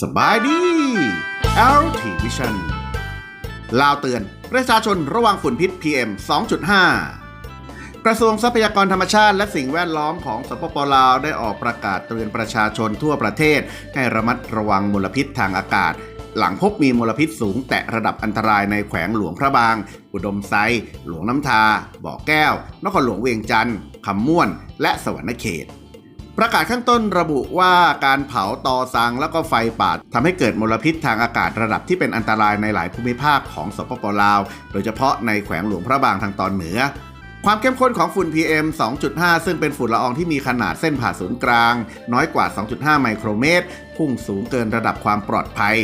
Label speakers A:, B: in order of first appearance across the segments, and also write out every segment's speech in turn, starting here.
A: สบายดี LT Vision ลาวเตือน ประชาชนระวังฝุ่นพิษ PM 2.5 กระทรวงทรัพยากรธรรมชาติและสิ่งแวดล้อมของสปปลาวได้ออกประกาศเตือนประชาชนทั่วประเทศ ให้ระมัดระวังมลพิษทางอากาศ หลังพบมีมลพิษสูงแตะระดับอันตรายในแขวงหลวงพระบาง อุดมไซ หลวงน้ำทา บ่อแก้ว นครหลวงเวียงจันทร์คำม่วน และสวรรณเขต ประกาศข้างต้นระบุว่าการเผาตอสังแล้วก็ไฟป่าทำให้เกิดมลพิษทางอากาศระดับที่เป็นอันตรายในหลายภูมิภาคของสปปลาว โดยเฉพาะในแขวงหลวงพระบางทางตอนเหนือความเข้มข้นของฝุ่น PM 2.5 ซึ่งเป็นฝุ่นละอองที่มีขนาดเส้นผ่าศูนย์กลาง น้อยกว่า 2.5 ไมโครเมตร พุ่งสูงเกินระดับความปลอดภัย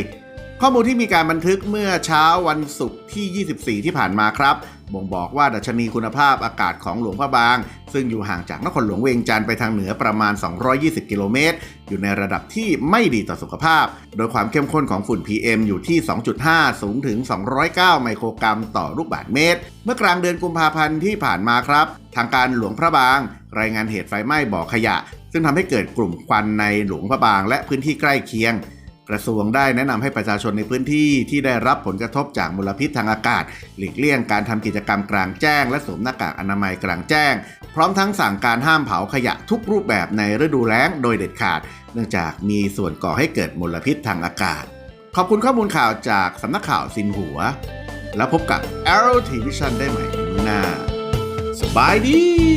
A: ข้อมูลที่มีการบันทึกเมื่อเช้าวันศุกร์ที่ 24 ที่ผ่านมาครับ บ่งบอกว่าดัชนีคุณภาพอากาศของหลวงพระบาง ซึ่งอยู่ห่างจากนครหลวงเวียงจันทร์ไปทางเหนือประมาณ 220 กิโลเมตร อยู่ในระดับที่ไม่ดีต่อสุขภาพ โดยความเข้มข้นของฝุ่น PM อยู่ที่ 2.5 สูงถึง 209 ไมโครกรัมต่อลูกบาศก์เมตร เมื่อกลางเดือนกุมภาพันธ์ที่ผ่านมาครับ ทางการหลวงพระบาง รายงานเหตุไฟไหม้บ่อขยะ ซึ่งทำให้เกิดกลุ่มควันในหลวงพระบาง และพื้นที่ใกล้เคียง กระทรวงได้แนะนำให้ประชาชนในพื้นที่ที่ได้รับผลกระทบจากมลพิษทางอากาศ หลีกเลี่ยงการทำกิจกรรมกลางแจ้ง และสวมหน้ากากอนามัยกลางแจ้ง พร้อมทั้งสั่งการห้ามเผาขยะทุกรูปแบบในฤดูแล้งโดยเด็ดขาด เนื่องจากมีส่วนก่อให้เกิดมลพิษทางอากาศ ขอบคุณข้อมูลข่าวจากสำนักข่าวซินหัว แล้วพบกับ Arrow Television ได้ใหม่ในมื้อหน้าสบายดี